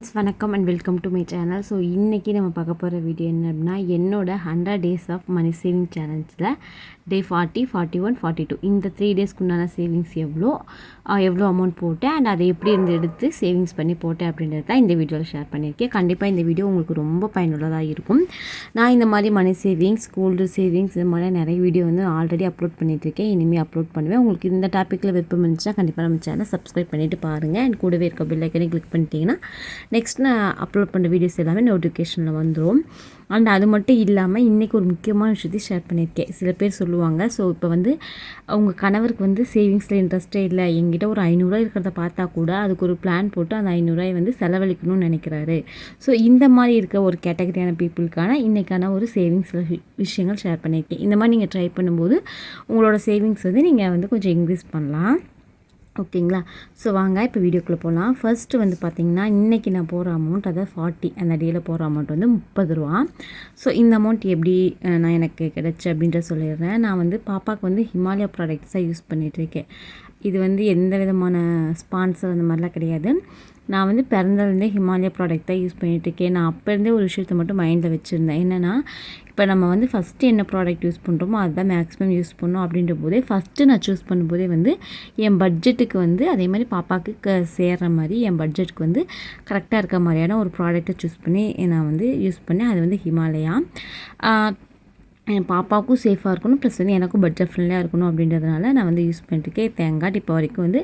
வணக்கம் and welcome to my channel so இன்றைக்கி நம்ம பார்க்க போகிற வீடியோ என்ன அப்படின்னா என்னோட hundred days of money saving சேலஞ்சில் day forty forty one forty two இந்த த்ரீ டேஸ்க்கு உண்டான சேவிங்ஸ் எவ்வளோ எவ்வளோ அமௌண்ட் போட்டேன் அண்ட் அதை எப்படி இருந்து எடுத்து சேவிங்ஸ் பண்ணி போட்டேன் அப்படின்றது தான் இந்த வீடியோவில் ஷேர் பண்ணியிருக்கேன். கண்டிப்பாக இந்த வீடியோ உங்களுக்கு ரொம்ப பயனுள்ளதாக இருக்கும். நான் இந்த மாதிரி மணி சேவிங்ஸ் கோல்டு சேவிங்ஸ் இந்த மாதிரி நிறைய வீடியோ வந்து ஆல்ரெடி அப்லோட் பண்ணிகிட்ருக்கேன் இனிமேல் அப்லோட் பண்ணுவேன். உங்களுக்கு இந்த டாப்பிக்கில் விருப்பம் இருந்துச்சுன்னா கண்டிப்பாக நம்ம சேனல் சப்ஸ்கிரைப் பண்ணிவிட்டு பாருங்கள் அண்ட் கூடவே இருக்க பில்லைக்கனே கிளிக் பண்ணிட்டீங்கன்னா நெக்ஸ்ட் நான் அப்லோட் பண்ணுற வீடியோஸ் எல்லாமே நோட்டிஃபிகேஷனில் வந்துடும் அண்ட் அது மட்டும் இல்லாமல் இன்றைக்கி ஒரு முக்கியமான விஷயத்தையும் ஷேர் பண்ணியிருக்கேன். சில பேர் சொல்லுவாங்க ஸோ இப்போ வந்து அவங்க கணவருக்கு வந்து சேவிங்ஸில் இன்ட்ரெஸ்ட்டே இல்லை. எங்கிட்ட ஒரு ஐநூறுரூவா இருக்கிறத பார்த்தா கூட அதுக்கு ஒரு பிளான் போட்டு அந்த ஐநூறுரூவாய் வந்து செலவழிக்கணும்னு நினைக்கிறாரு. ஸோ இந்த மாதிரி இருக்க ஒரு கேட்டகரியான பீப்புளுக்கான இன்றைக்கான ஒரு சேவிங்ஸ் விஷயங்கள் ஷேர் பண்ணியிருக்கேன். இந்த மாதிரி நீங்கள் ட்ரை பண்ணும்போது உங்களோட சேவிங்ஸ் வந்து நீங்கள் வந்து கொஞ்சம் இன்க்ரீஸ் பண்ணலாம். ஓகேங்களா? ஸோ வாங்க இப்போ வீடியோக்குள்ளே போகலாம் ஃபர்ஸ்ட்டு வந்து பார்த்திங்கன்னா இன்றைக்கி நான் போகிற அமௌண்ட் அதாவது ஃபார்ட்டி அந்த டேயில் போகிற அமௌண்ட் வந்து முப்பது ரூபா. ஸோ இந்த அமௌண்ட் எப்படி நான் எனக்கு கிடச்சி அப்படின்ற சொல்லிடுறேன். நான் வந்து பாப்பாவுக்கு வந்து ஹிமாலயா ப்ராடக்ட்ஸாக யூஸ் பண்ணிகிட்ருக்கேன் இது வந்து எந்த விதமான ஸ்பான்சர் அந்த மாதிரிலாம் கிடையாது. நான் வந்து பிறந்ததுலேருந்தே ஹிமாலயா ப்ராடக்ட் தான் யூஸ் பண்ணிகிட்ருக்கேன் நான் அப்போருந்தே ஒரு விஷயத்த மட்டும் மைண்டில் வச்சுருந்தேன். என்னென்னா இப்போ நம்ம வந்து ஃபஸ்ட்டு என்ன ப்ராடக்ட் யூஸ் பண்ணுறோமோ அதுதான் மேக்ஸிமம் யூஸ் பண்ணோம் அப்படின்ற போதே ஃபஸ்ட்டு நான் சூஸ் பண்ணும்போதே வந்து என் பட்ஜெட்டுக்கு வந்து அதே மாதிரி பாப்பாவுக்கு க சேர்கிற மாதிரி என் பட்ஜெட்டுக்கு வந்து கரெக்டாக இருக்க மாதிரியான ஒரு ப்ராடக்ட்டை சூஸ் பண்ணி நான் வந்து யூஸ் பண்ணேன். அது வந்து ஹிமாலயா. என் பாப்பாவுக்கும் சேஃபாக இருக்கணும். ப்ளஸ் வந்து எனக்கும் பட்ஜெட் ஃப்ரெண்ட்லியாக இருக்கணும் அப்படின்றதுனால நான் வந்து யூஸ் பண்ணிட்டுருக்கேன் தேங்காய் இப்போ வரைக்கும் வந்து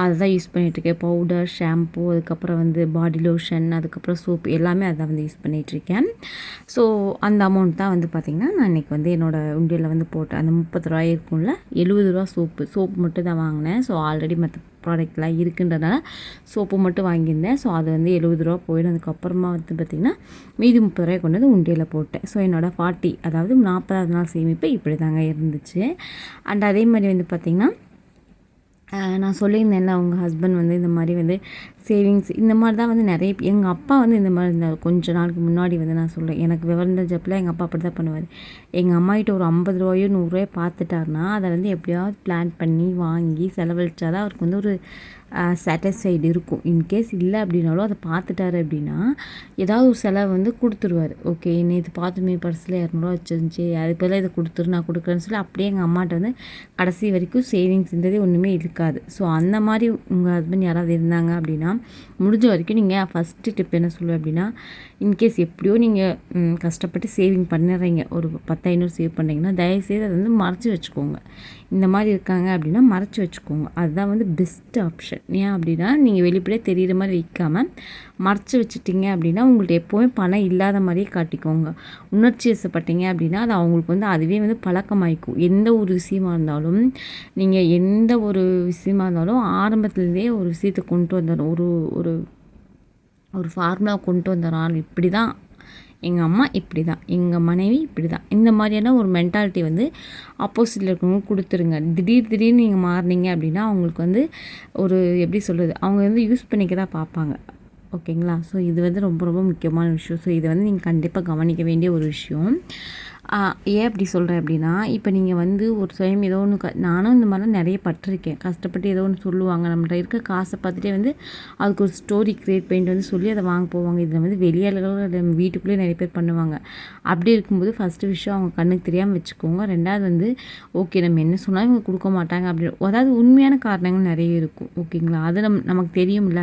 அதை தான் யூஸ் பண்ணிகிட்ருக்கேன் பவுடர் ஷாம்பு அதுக்கப்புறம் வந்து பாடி லோஷன் அதுக்கப்புறம் சோப் எல்லாமே அதை வந்து யூஸ் பண்ணிகிட்ருக்கேன் ஸோ அந்த அமௌண்ட் தான் வந்து பார்த்திங்கன்னா நான் இன்றைக்கி வந்து என்னோடய உண்டியலில் வந்து போட்டேன். அந்த முப்பது ரூபாய் இருக்கும்ல எழுபது ரூபா சோப்பு சோப் மட்டும் தான் வாங்கினேன். ஸோ ஆல்ரெடி மற்ற ப்ராடக்ட்லாம் இருக்குன்றதால சோப்பு மட்டும் வாங்கியிருந்தேன். ஸோ அது வந்து எழுபது ரூபா போயிடும் அதுக்கப்புறமா வந்து பார்த்திங்கன்னா மீதி முப்பது ரூபாய் கொண்டு வந்து உண்டியில் போட்டேன். ஸோ என்னோடய ஃபார்ட்டி அதாவது நாற்பதாவது நாள் சேமிப்பு இப்படி தாங்க இருந்துச்சு. அண்ட் அதே மாதிரி வந்து பார்த்திங்கன்னா நான் சொல்லியிருந்தேன்ல அவங்க ஹஸ்பண்ட் வந்து இந்த மாதிரி வந்து சேவிங்ஸ் இந்த மாதிரி தான் வந்து நிறைய எங்கள் அப்பா வந்து இந்த மாதிரி இருந்தார். கொஞ்ச நாளுக்கு முன்னாடி வந்து நான் சொல்கிறேன் எனக்கு விவரம் தெரிஞ்சப்பில் எங்கள் அப்பா அப்படி தான் பண்ணுவார் எங்கள் அம்மாகிட்ட ஒரு ஐம்பது ரூபாயோ நூறுரூவாயோ பார்த்துட்டாருனா அதை வந்து எப்படியாவது பிளான் பண்ணி வாங்கி செலவழிச்சா தான் அவருக்கு வந்து ஒரு சாட்டிஸ்ஃபைடு இருக்கும். இன்கேஸ் இல்லை அப்படின்னாலும் அதை பார்த்துட்டாரு அப்படின்னா ஏதாவது ஒரு செலவு வந்து கொடுத்துருவார். ஓகே நேற்று பார்த்துமே பர்ஸில் இரநூறுவா வச்சிருந்துச்சு. அது பதிலாக இதை கொடுத்துரு நான் கொடுக்குறேன்னு சொல்லி அப்படியே எங்கள் அம்மாட்ட வந்து கடைசி வரைக்கும் சேவிங்ஸ்ன்றதே ஒன்றுமே இருக்காது. ஸோ அந்த மாதிரி உங்கள் ஹஸ்பண்ட் யாராவது இருந்தாங்க அப்படின்னா முடிஞ்ச வரைக்கும் நீங்கள் ஃபஸ்ட்டு டிப் என்ன சொல்லுவேன் அப்படின்னா இன்கேஸ் எப்படியோ நீங்கள் கஷ்டப்பட்டு சேவிங் பண்ணுறீங்க ஒரு பத்து ஐநூறு சேவ் பண்ணுறீங்கன்னா தயவுசெய்து அதை வந்து மறைச்சி வச்சுக்கோங்க. இந்த மாதிரி இருக்காங்க அப்படின்னா மறைச்சி வச்சுக்கோங்க. அதுதான் வந்து பெஸ்ட் ஆப்ஷன் ஏன் அப்படின்னா நீங்கள் வெளிப்படையே தெரிகிற மாதிரி வைக்காமல் மறைச்சி வச்சுட்டிங்க அப்படின்னா உங்கள்கிட்ட எப்போவுமே பணம் இல்லாத மாதிரியே காட்டிக்கோங்க. உணர்ச்சி வசப்பட்டீங்க அப்படின்னா அது அவங்களுக்கு வந்து அதுவே வந்து பழக்கமாயிக்கும். எந்த ஒரு விஷயமா இருந்தாலும் நீங்கள் எந்த ஒரு விஷயமா இருந்தாலும் ஆரம்பத்துலேருந்தே ஒரு விஷயத்தை கொண்டு வந்துடும் ஒரு ஒரு ஒரு ஃபார்முலா கொண்டு வந்துடும் இப்படி தான் எங்கள் அம்மா இப்படி தான் எங்கள் மனைவி இப்படி தான் இந்த மாதிரியான ஒரு மென்டாலிட்டி வந்து ஆப்போசிட்டில் இருக்கவங்க கொடுத்துருங்க. திடீர் திடீர்னு நீங்கள் மாறினீங்க அப்படின்னா அவங்களுக்கு வந்து ஒரு எப்படி சொல்கிறது அவங்க வந்து யூஸ் பண்ணிக்க தான் பார்ப்பாங்க. ஓகேங்களா ஸோ இது வந்து ரொம்ப ரொம்ப முக்கியமான விஷயம். ஸோ இதை வந்து நீங்கள் கண்டிப்பாக கவனிக்க வேண்டிய ஒரு விஷயம். ஏன் அப்படி சொல்கிறேன் அப்படின்னா இப்போ நீங்கள் வந்து ஒரு சுயம் ஏதோ ஒன்று க நானும் இந்த மாதிரிலாம் நிறைய பட்டிருக்கேன். கஷ்டப்பட்டு ஏதோ ஒன்று சொல்லுவாங்க. நம்மள்ட்ட இருக்க காசை பார்த்துட்டே வந்து அதுக்கு ஒரு ஸ்டோரி க்ரியேட் பண்ணிட்டு வந்து சொல்லி அதை வாங்க போவாங்க. இதில் வந்து வெளியாளர்கள் வீட்டுக்குள்ளேயே நிறைய பேர் பண்ணுவாங்க. அப்படி இருக்கும்போது ஃபஸ்ட்டு விஷயம் அவங்க கண்ணுக்கு தெரியாமல் வச்சுக்கோங்க. ரெண்டாவது வந்து ஓகே நம்ம என்ன சொன்னாலும் இவங்க கொடுக்க மாட்டாங்க. அப்படி அதாவது உண்மையான காரணங்கள் நிறைய இருக்கும். ஓகேங்களா அது நம் நமக்கு தெரியும்ல.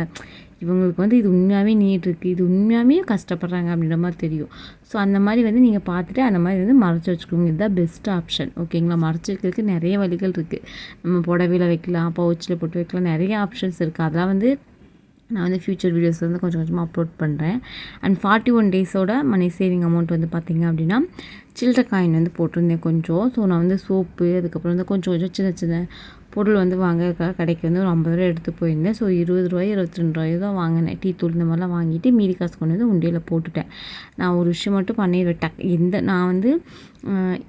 இவங்களுக்கு வந்து இது உண்மையாகவே நீட் இருக்குது இது உண்மையாகவே கஷ்டப்படுறாங்க அப்படின்ற மாதிரி தெரியும். ஸோ அந்த மாதிரி வந்து நீங்கள் பார்த்துட்டு அந்த மாதிரி வந்து மறைச்சி வச்சுக்கோங்க. இதுதான் பெஸ்ட் ஆப்ஷன் ஓகேங்களா மறைச்சி வைக்கிறதுக்கு நிறைய வழிகள் இருக்குது நம்ம புடவையில் வைக்கலாம் பவுச்சில் போட்டு வைக்கலாம் நிறைய ஆப்ஷன்ஸ் இருக்குது அதெல்லாம் வந்து நான் வந்து ஃப்யூச்சர் வீடியோஸ் வந்து கொஞ்சம் கொஞ்சமாக அப்லோட் பண்ணுறேன் அண்ட் ஃபார்ட்டி ஒன் டேஸோட மணி சேவிங் அமௌண்ட் வந்து பார்த்திங்க அப்படின்னா சில்லற காயின் வந்து போட்டிருந்தேன் கொஞ்சம். ஸோ நான் வந்து சோப்பு அதுக்கப்புறம் வந்து கொஞ்சம் கொஞ்சம் சின்ன சின்ன பொருள் வந்து வாங்க கடைக்கு வந்து ஒரு ஐம்பது ரூபா எடுத்து போயிருந்தேன். ஸோ இருபது ரூபாய் இருபத்தி ரெண்டு ரூபாயோ தான் வாங்கினேன். டீ தூள் இந்த மாதிரிலாம் வாங்கிட்டு மீதி காசு கொண்டு வந்து உண்டியில் போட்டுட்டேன். நான் ஒரு விஷயம் மட்டும் பண்ணிடுவேன். டக் எந்த நான் வந்து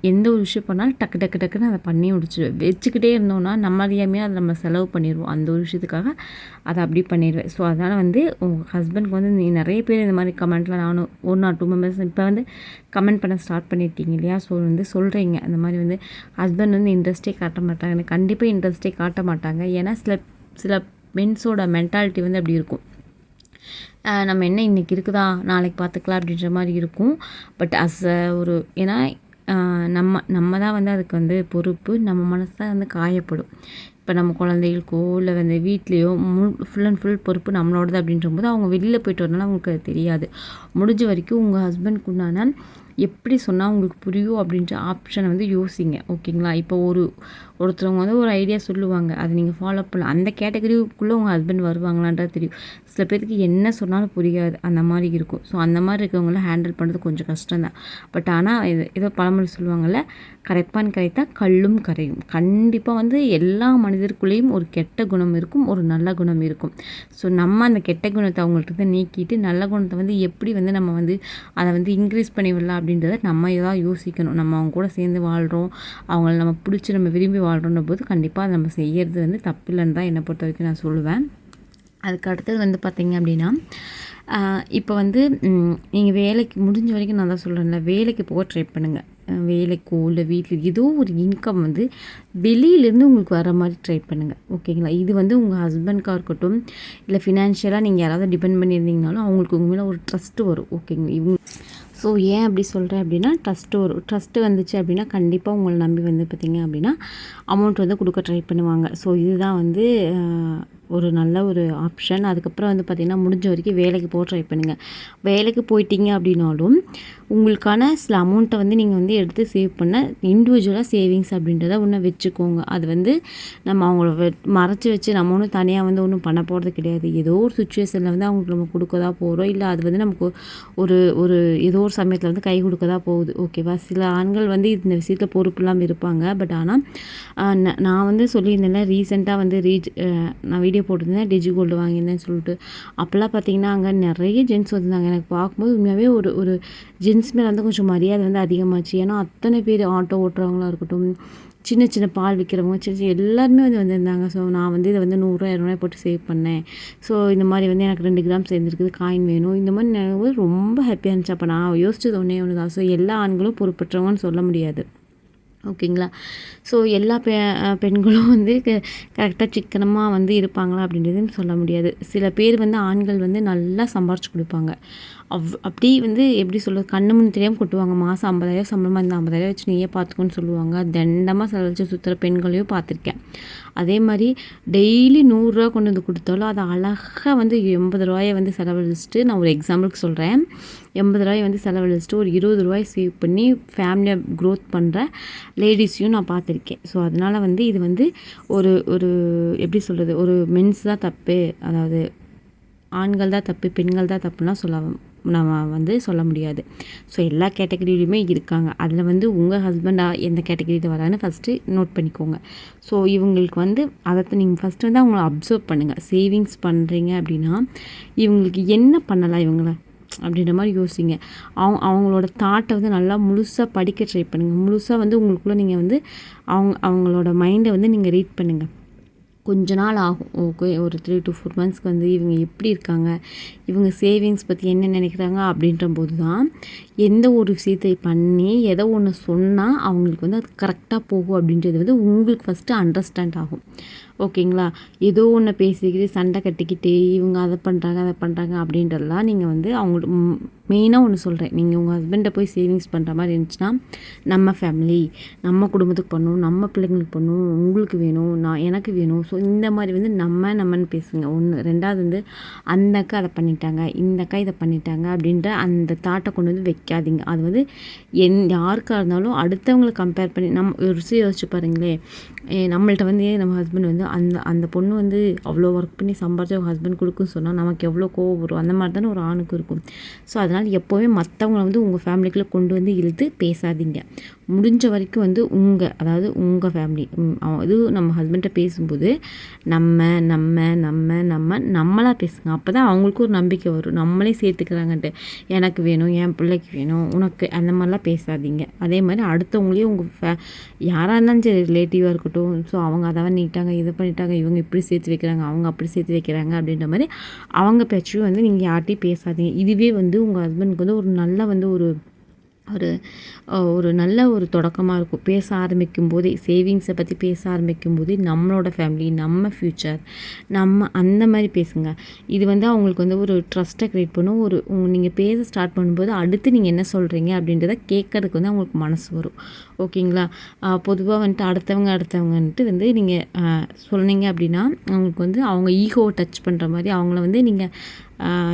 எந்த ஒரு விஷயம் பண்ணாலும் டக்கு டக்கு டக்குன்னு அதை பண்ணி முடிச்சிடுவேன் வச்சுக்கிட்டே இருந்தோம்னா நம்ம அறியாமையே அதை நம்ம செலவு பண்ணிடுவோம். அந்த ஒரு விஷயத்துக்காக அதை அப்படி பண்ணிடுவேன். ஸோ அதனால் வந்து உங்கள் ஹஸ்பண்ட்க்கு வந்து நீ நிறைய பேர் இந்த மாதிரி கமெண்ட்டில் நானும் ஒன் ஆர் டூ மெம்பர்ஸ் இப்போ வந்து கமெண்ட் பண்ண ஸ்டார்ட் பண்ணியிருக்கீங்க இல்லையா? ஸோ வந்து சொல்கிறீங்க அந்த மாதிரி வந்து ஹஸ்பண்ட் வந்து இன்ட்ரெஸ்ட்டே காட்ட மாட்டாங்க. கண்டிப்பாக இன்ட்ரெஸ்ட்டே காட்ட மாட்டாங்க. ஏன்னா சில சில மென்ஸோட மென்டாலிட்டி வந்து அப்படி இருக்கும். நம்ம என்ன இன்றைக்கி இருக்குதா? நாளைக்கு பார்த்துக்கலாம் அப்படின்ற மாதிரி இருக்கும். பட் அஸ் ஒரு ஏன்னா நம்ம நம்ம தான் வந்து அதுக்கு வந்து பொறுப்பு. நம்ம மனசு தான் வந்து காயப்படும். இப்போ நம்ம குழந்தைகளுக்கோ இல்லை வந்து வீட்லேயோ மு ஃபுல் அண்ட் ஃபுல் பொறுப்பு நம்மளோடது அப்படின்ற போது அவங்க வெளியில் போயிட்டு வரனால அவங்களுக்கு அது தெரியாது. முடிஞ்ச வரைக்கும் உங்கள் ஹஸ்பண்ட்க்கு உண்டான எப்படி சொன்னால் உங்களுக்கு புரியும் அப்படின்ற ஆப்ஷனை வந்து யோசிங்க ஓகேங்களா இப்போ ஒரு ஒருத்தவங்க வந்து ஒரு ஐடியா சொல்லுவாங்க அதை நீங்கள் ஃபாலோ பண்ணலாம். அந்த கேட்டகரிக்குள்ளே உங்கள் ஹஸ்பண்ட் வருவாங்களான்றது தெரியும். சில பேருக்கு என்ன சொன்னாலும் புரியாது அந்த மாதிரி இருக்கும். ஸோ அந்த மாதிரி இருக்கவங்கள ஹேண்டில் பண்ணுறது கொஞ்சம் கஷ்டம் தான் பட் ஆனால் இது ஏதோ பழமொழி சொல்லுவாங்கள்ல கரைப்பான் கரைத்தா கல்லும் கரையும். கண்டிப்பாக வந்து எல்லா மனிதருக்குள்ளேயும் ஒரு கெட்ட குணம் இருக்கும் ஒரு நல்ல குணம் இருக்கும். ஸோ நம்ம அந்த கெட்ட குணத்தை அவங்கள்ட்ட நீக்கிட்டு நல்ல குணத்தை வந்து எப்படி வந்து நம்ம வந்து அதை வந்து இன்க்ரீஸ் பண்ணி விடலாம் அப்படின்றத நம்ம தான் யோசிக்கணும். நம்ம அவங்க கூட சேர்ந்து வாழ்கிறோம் அவங்கள நம்ம பிடிச்சி நம்ம விரும்பி வாழ்கிறோன்ற போது கண்டிப்பாக அதை நம்ம செய்கிறது வந்து தப்பில்லைன்னு தான் என்னை பொறுத்த வரைக்கும் நான் சொல்லுவேன். அதுக்கு அடுத்தது வந்து பார்த்திங்க அப்படின்னா இப்போ வந்து நீங்கள் வேலைக்கு முடிஞ்ச வரைக்கும் நான் தான் சொல்கிறேன்ல வேலைக்கு போக ட்ரை பண்ணுங்கள் வேலைக்கோ இல்லை வீட்டில் ஏதோ ஒரு இன்கம் வந்து வெளியிலேருந்து உங்களுக்கு வர மாதிரி ட்ரை பண்ணுங்கள் ஓகேங்களா? இது வந்து உங்கள் ஹஸ்பண்ட்காக இருக்கட்டும் இல்லை ஃபினான்ஷியலாக நீங்கள் யாராவது டிபெண்ட் பண்ணியிருந்தீங்கனாலும் அவங்களுக்கு உங்கள் மேலே ஒரு ட்ரஸ்ட்டு வரும். ஓகேங்களா? இவங்க ஸோ ஏன் அப்படி சொல்கிறேன் அப்படின்னா ட்ரஸ்ட்டு வரும் ட்ரஸ்ட்டு வந்துச்சு அப்படின்னா கண்டிப்பாக உங்களை நம்பி வந்து பார்த்திங்க அப்படின்னா அமௌண்ட் வந்து கொடுக்க ட்ரை பண்ணுவாங்க. ஸோ இதுதான் வந்து ஒரு நல்ல ஒரு ஆப்ஷன் அதுக்கப்புறம் வந்து பார்த்திங்கன்னா முடிஞ்ச வரைக்கும் வேலைக்கு போக ட்ரை பண்ணுங்கள் வேலைக்கு போயிட்டீங்க அப்படின்னாலும் உங்களுக்கான சில அமௌண்ட்டை வந்து நீங்கள் வந்து எடுத்து சேவ் பண்ண இண்டிவிஜுவலாக சேவிங்ஸ் அப்படின்றத ஒன்று வச்சுக்கோங்க. அது வந்து நம்ம அவங்கள மறைச்சி வச்சு நம்ம ஒன்றும் தனியாக வந்து ஒன்றும் பண்ண போகிறது கிடையாது. ஏதோ ஒரு சுச்சுவேஷனில் வந்து அவங்களுக்கு நம்ம கொடுக்கதா போகிறோம் இல்லை அது வந்து நமக்கு ஒரு ஒரு ஏதோ ஒரு சமயத்தில் வந்து கை கொடுக்கதா போகுது. ஓகேவா சில ஆண்கள் வந்து இந்த விஷயத்தில் பொறுப்பு இல்லாமல் இருப்பாங்க. பட் ஆனால் நான் வந்து சொல்லியிருந்தேன்ல ரீசெண்டாக வந்து ரீச் நான் வீடியோ போட்டிருந்தேன் டிஜி கோல்டு வாங்கியிருந்தேன்னு சொல்லிட்டு. அப்போல்லாம் பார்த்தீங்கன்னா அங்கே நிறைய ஜென்ஸ் வந்திருந்தாங்க. எனக்கு பார்க்கும்போது உண்மையாகவே ஒரு ஒரு ஜென்ஸ் மேலே வந்து கொஞ்சம் மரியாதை வந்து அதிகமாச்சு. ஏன்னா அத்தனை பேர் ஆட்டோ ஓட்டுறவங்களா இருக்கட்டும் சின்ன சின்ன பால் விற்கிறவங்க சின்ன சின்ன எல்லாருமே வந்து வந்திருந்தாங்க. ஸோ நான் வந்து இதை வந்து நூறுரூவா இரநூறுவா போட்டு சேவ் பண்ணேன். ஸோ இந்த மாதிரி வந்து எனக்கு ரெண்டு கிராம் சேர்ந்துருக்குது காயின் வேணும். இந்த மாதிரி நினைவு ரொம்ப ஹாப்பியாக இருந்துச்சு. அப்போ நான் யோசிச்சது ஒன்றே ஒன்று தான் ஸோ எல்லா ஆண்களும் பொறுப்பற்றவங்கன்னு சொல்ல முடியாது. ஓகேங்களா? ஸோ எல்லா பெ பெண்களும் வந்து கரெக்டாக சிக்கனமாக வந்து இருப்பாங்களா அப்படின்றதுன்னு சொல்ல முடியாது. சில பேர் வந்து ஆண்கள் வந்து நல்லா சம்பாரிச்சு கொடுப்பாங்க. அவ் அப்படி வந்து எப்படி சொல்கிறது கண்ணு முன் தெரியாமல் கொட்டுவாங்க. மாதம் ஐம்பதாயிரம் சம்பளமாக இந்த ஐம்பதாயிரம் வச்சு நீயே பார்த்துக்கோன்னு சொல்லுவாங்க. தண்டமாக செலவழிச்சு சுற்றுற பெண்களையும் பார்த்துருக்கேன். அதே மாதிரி டெய்லி நூறுரூவா கொண்டு வந்து கொடுத்தாலும் அதை அழகாக வந்து எண்பது ரூபாயை வந்து செலவழிச்சிட்டு நான் ஒரு எக்ஸாம்பிளுக்கு சொல்கிறேன் எண்பது ரூபாயை வந்து செலவழிச்சிட்டு ஒரு இருபது ரூபாய் சேவ் பண்ணி ஃபேமிலியை க்ரோத் பண்ணுற லேடிஸையும் நான் பார்த்துருக்கேன். ஸோ அதனால் வந்து இது வந்து ஒரு ஒரு எப்படி சொல்கிறது ஒரு மென்ஸ் தான் தப்பு. அதாவது ஆண்கள் தான் தப்பு பெண்கள் தான் தப்புலாம் சொல்ல நம்ம வந்து சொல்ல முடியாது. ஸோ எல்லா கேட்டகரியிலையுமே இருக்காங்க. அதில் வந்து உங்கள் ஹஸ்பண்டாக எந்த கேட்டகரியில் வரான்னு ஃபஸ்ட்டு நோட் பண்ணிக்கோங்க. ஸோ இவங்களுக்கு வந்து அதை நீங்கள் ஃபஸ்ட்டு வந்து அவங்கள அப்சர்வ் பண்ணுங்கள் சேவிங்ஸ் பண்ணுறீங்க அப்படின்னா இவங்களுக்கு என்ன பண்ணலாம் இவங்கள? அப்படின்ற மாதிரி யோசிங்க. அவங்க அவங்களோட தாட்டை வந்து நல்லா முழுசாக படிக்க ட்ரை பண்ணுங்கள் முழுசாக வந்து உங்களுக்குள்ளே நீங்கள் வந்து அவங்க அவங்களோட மைண்டை வந்து நீங்கள் ரீட் பண்ணுங்கள் கொஞ்ச நாள் ஆகும். ஓகே ஒரு த்ரீ டு ஃபோர் மந்த்ஸ்க்கு வந்து இவங்க எப்படி இருக்காங்க? இவங்க சேவிங்ஸ் பற்றி என்ன நினைக்கிறாங்க? அப்படின்ற போது தான் எந்த ஒரு விஷயத்தை பண்ணி எதை ஒன்று சொன்னால் அவங்களுக்கு வந்து அது கரெக்டாக போகும் அப்படின்றது வந்து உங்களுக்கு ஃபஸ்ட்டு அண்டர்ஸ்டாண்ட் ஆகும். ஓகேங்களா? ஏதோ ஒன்று பேசிக்கிட்டு சண்டை கட்டிக்கிட்டு இவங்க அதை பண்ணுறாங்க அதை பண்ணுறாங்க அப்படின்றதெல்லாம் நீங்கள் வந்து அவங்களுக்கு மெயினாக ஒன்று சொல்கிறேன் நீங்கள் உங்கள் ஹஸ்பண்டை போய் சேவிங்ஸ் பண்ணுற மாதிரி இருந்துச்சுன்னா நம்ம ஃபேமிலி நம்ம குடும்பத்துக்கு பண்ணணும் நம்ம பிள்ளைங்களுக்கு பண்ணணும் உங்களுக்கு வேணும் நான் எனக்கு வேணும். ஸோ இந்த மாதிரி வந்து நம்ம நம்மன்னு பேசுங்க. ஒன்று ரெண்டாவது வந்து அந்த அக்கா அதை பண்ணிட்டாங்க இந்த அக்கா இதை பண்ணிட்டாங்க அப்படின்ற அந்த தாட்டை கொண்டு வந்து வைக்காதீங்க. அது வந்து என் யாருக்காக இருந்தாலும் அடுத்தவங்களை கம்பேர் பண்ணி நம்ம ருசி யோசிச்சு பாருங்களேன். ஏ, நம்மள்ட்ட வந்து நம்ம ஹஸ்பண்ட் வந்து அந்த அந்த பொண்ணு வந்து அவ்வளோ ஒர்க் பண்ணி சம்பாரிச்சு அவங்க ஹஸ்பண்ட் கொடுக்குன்னு சொன்னால் நமக்கு எவ்வளோ கோவம் வரும். அந்த மாதிரி தானே ஒரு ஆணுக்கு இருக்கும். ஸோ அதனால் எப்போவுமே மற்றவங்கள வந்து உங்கள் ஃபேமிலிக்குள்ளே கொண்டு வந்து இழுத்து பேசாதீங்க. முடிஞ்ச வரைக்கும் வந்து உங்கள் அதாவது உங்கள் ஃபேமிலி இது நம்ம ஹஸ்பண்ட்டை பேசும்போது நம்ம நம்ம நம்ம நம்ம நம்மளாக பேசுங்க. அப்போ தான் அவங்களுக்கும் ஒரு நம்பிக்கை வரும். நம்மளே சேர்த்துக்கிறாங்கன்ட்டு. எனக்கு வேணும் என் பிள்ளைக்கு வேணும் உனக்கு அந்த மாதிரிலாம் பேசாதீங்க. அதே மாதிரி அடுத்தவங்களையும் உங்கள் ஃபே யாராக இருந்தாலும் சரி ரிலேட்டிவாக இருக்கட்டும். ஸோ அவங்க அதை பண்ணிட்டாங்க இதை பண்ணிட்டாங்க இவங்க இப்படி சேர்த்து வைக்கிறாங்க அவங்க அப்படி சேர்த்து வைக்கிறாங்க அப்படின்ற மாதிரி அவங்க பேச்சையும் வந்து நீங்கள் யார்ட்டையும் பேசாதீங்க. இதுவே வந்து உங்கள் ஹஸ்பண்டுக்கு வந்து ஒரு நல்ல வந்து ஒரு ஒரு ஒரு நல்ல ஒரு தொடக்கமாக இருக்கும். பேச ஆரம்பிக்கும் போதே சேவிங்ஸை பற்றி பேச ஆரம்பிக்கும் போதே நம்மளோட ஃபேமிலி நம்ம ஃப்யூச்சர் நம்ம அந்த மாதிரி பேசுங்க. இது வந்து அவங்களுக்கு வந்து ஒரு ட்ரஸ்ட்டை க்ரியேட் பண்ணும். ஒரு நீங்கள் பேச ஸ்டார்ட் பண்ணும்போது அடுத்து நீங்கள் என்ன சொல்கிறீங்க அப்படின்றத கேட்கறதுக்கு வந்து அவங்களுக்கு மனசு வரும். ஓகேங்களா? பொதுவாக வந்துட்டு அடுத்தவங்க அடுத்தவங்கன்ட்டு வந்து நீங்கள் சொன்னீங்க அப்படின்னா அவங்களுக்கு வந்து அவங்க ஈகோவை டச் பண்ணுற மாதிரி அவங்கள வந்து நீங்கள்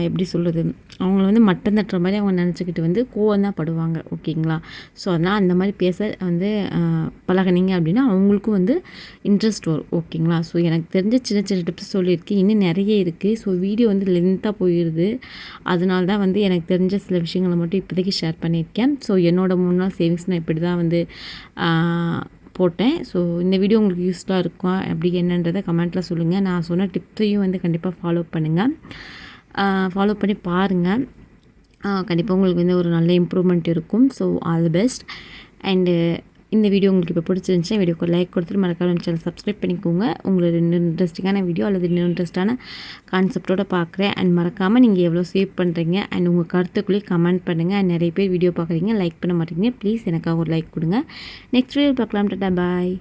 எப்படி சொல்கிறது அவங்கள வந்து மட்டம் தட்டுற மாதிரி அவங்க நினச்சிக்கிட்டு வந்து கோவம் தான் படுவாங்க ஓகேங்களா? ஸோ அதனால் அந்த மாதிரி பேச வந்து பழகினீங்க அப்படின்னா அவங்களுக்கும் வந்து இன்ட்ரெஸ்ட் வரும் ஓகேங்களா? ஸோ எனக்கு தெரிஞ்ச சின்ன சின்ன டிப்ஸ் சொல்லியிருக்கேன். இன்னும் நிறைய இருக்குது ஸோ வீடியோ வந்து லென்த்தாக போயிடுது அதனால தான் வந்து எனக்கு தெரிஞ்ச சில விஷயங்களை மட்டும் இப்போதைக்கு ஷேர் பண்ணியிருக்கேன். ஸோ என்னோட மூணு நாள் சேவிங்ஸ் நான் இப்படி தான் வந்து போட்டேன். ஸோ இந்த வீடியோ உங்களுக்கு யூஸ்ஃபுல்லாக இருக்கும். அப்படி என்னன்றதை கமெண்ட்டில் சொல்லுங்கள் நான் சொன்ன டிப்ஸையும் வந்து கண்டிப்பாக ஃபாலோ பண்ணுங்கள் ஃபாலோ பண்ணி பாருங்கள் கண்டிப்பாக உங்களுக்கு வந்து ஒரு நல்ல இம்ப்ரூவ்மெண்ட் இருக்கும். So all the best and இந்த வீடியோ உங்களுக்கு இப்போ பிடிச்சிருந்துச்சு வீடியோக்கு லைக் கொடுத்துட்டு மறக்காம சேனல் சப்ஸ்கிரைப் பண்ணிக்கோங்க. உங்களுக்கு இன்னும் இன்ட்ரெஸ்டிங்கான வீடியோ அல்லது இன்னும் இன்ட்ரெஸ்டான கான்செப்டோட பார்க்குறேன் அண்ட் மறக்காமல் நீங்கள் எவ்வளோ சேவ் பண்ணுறீங்க அண்ட் உங்கள் கருத்துக்குள்ளேயே கமெண்ட் பண்ணுங்கள் அண்ட் நிறைய பேர் வீடியோ பார்க்குறீங்க லைக் பண்ண மாட்டேங்க. ப்ளீஸ் எனக்காக ஒரு லைக் கொடுங்க. நெக்ஸ்ட் வீடியோ பார்க்கலாம். Tata bye